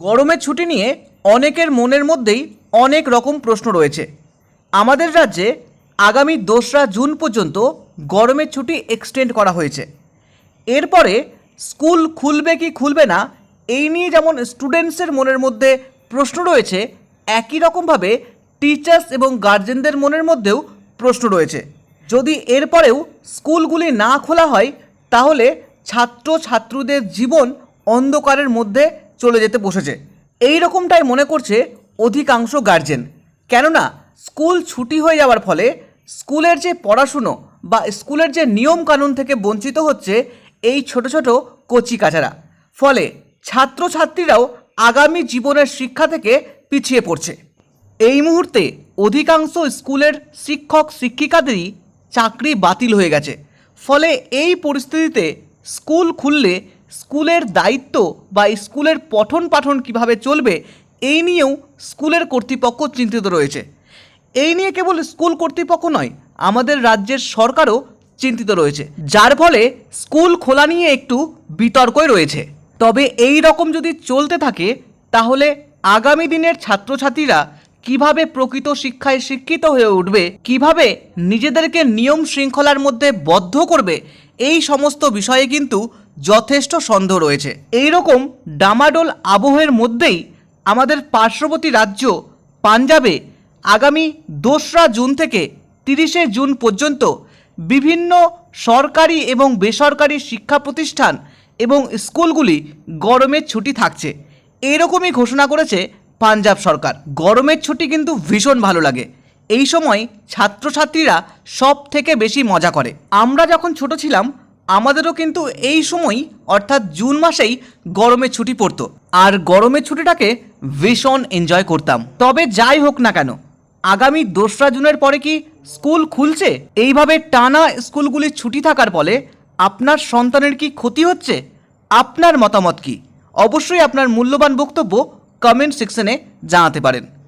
গরমের ছুটি নিয়ে অনেকের মনের মধ্যেই অনেক রকম প্রশ্ন রয়েছে। আমাদের রাজ্যে আগামী দোসরা জুন পর্যন্ত গরমের ছুটি এক্সটেন্ড করা হয়েছে। এরপরে স্কুল খুলবে কি খুলবে না, এই নিয়ে যেমন স্টুডেন্টসের মনের মধ্যে প্রশ্ন রয়েছে, একই রকমভাবে টিচার্স এবং গার্জেনদের মনের মধ্যেও প্রশ্ন রয়েছে। যদি এরপরেও স্কুলগুলি না খোলা হয়, তাহলে ছাত্র ছাত্রীদের জীবন অন্ধকারের মধ্যে চলে যেতে বসেছে। এই রকমটাই মনে করছে অধিকাংশ গার্জেন কেননা স্কুল ছুটি হয়ে যাওয়ার ফলে স্কুলের যে পড়াশুনো বা স্কুলের যে নিয়ম কানুন থেকে বঞ্চিত হচ্ছে এই ছোট ছোট কচি কাচারা। ফলে ছাত্রছাত্রীরাও আগামী জীবনের শিক্ষা থেকে পিছিয়ে পড়ছে। এই মুহূর্তে অধিকাংশ স্কুলের শিক্ষক শিক্ষিকাদেরই চাকরি বাতিল হয়ে গেছে। ফলে এই পরিস্থিতিতে স্কুল খুললে স্কুলের দায়িত্ব বা স্কুলের পঠন পাঠন কীভাবে চলবে, এই নিয়েও স্কুলের কর্তৃপক্ষ চিন্তিত রয়েছে। এই নিয়ে কেবল স্কুল কর্তৃপক্ষ নয়, আমাদের রাজ্যের সরকারও চিন্তিত রয়েছে। যার ফলে স্কুল খোলা নিয়ে একটু বিতর্কই রয়েছে। তবে এই রকম যদি চলতে থাকে, তাহলে আগামী দিনের ছাত্রছাত্রীরা কীভাবে প্রকৃত শিক্ষায় শিক্ষিত হয়ে উঠবে, কীভাবে নিজেদেরকে নিয়ম শৃঙ্খলার মধ্যে বদ্ধ করবে, এই সমস্ত বিষয়ে কিন্তু যথেষ্ট সন্দেহ রয়েছে। এই রকম ডামাডোল আবহের মধ্যেই আমাদের পার্শ্ববর্তী রাজ্য পাঞ্জাবে আগামী দোসরা জুন থেকে তিরিশে জুন পর্যন্ত বিভিন্ন সরকারি এবং বেসরকারি শিক্ষা প্রতিষ্ঠান এবং স্কুলগুলি গরমের ছুটি থাকছে। এরকমই ঘোষণা করেছে পাঞ্জাব সরকার। গরমের ছুটি কিন্তু ভীষণ ভালো লাগে। এই সময় ছাত্রছাত্রীরা সব থেকে বেশি মজা করে। আমরা যখন ছোট ছিলাম আমাদেরও কিন্তু এই সময়, অর্থাৎ জুন মাসেই গরমের ছুটি পড়তো। আর গরমের ছুটিটাকে ভীষণ এনজয় করতাম। তবে যাই হোক না কেন, আগামী দোসরা জুনের পরে কি স্কুল খুলছে? এইভাবে টানা স্কুলগুলি ছুটি থাকার ফলে আপনার সন্তানের কি ক্ষতি হচ্ছে? আপনার মতামত কি? অবশ্যই আপনার মূল্যবান বক্তব্য কমেন্ট সেকশনে জানাতে পারেন।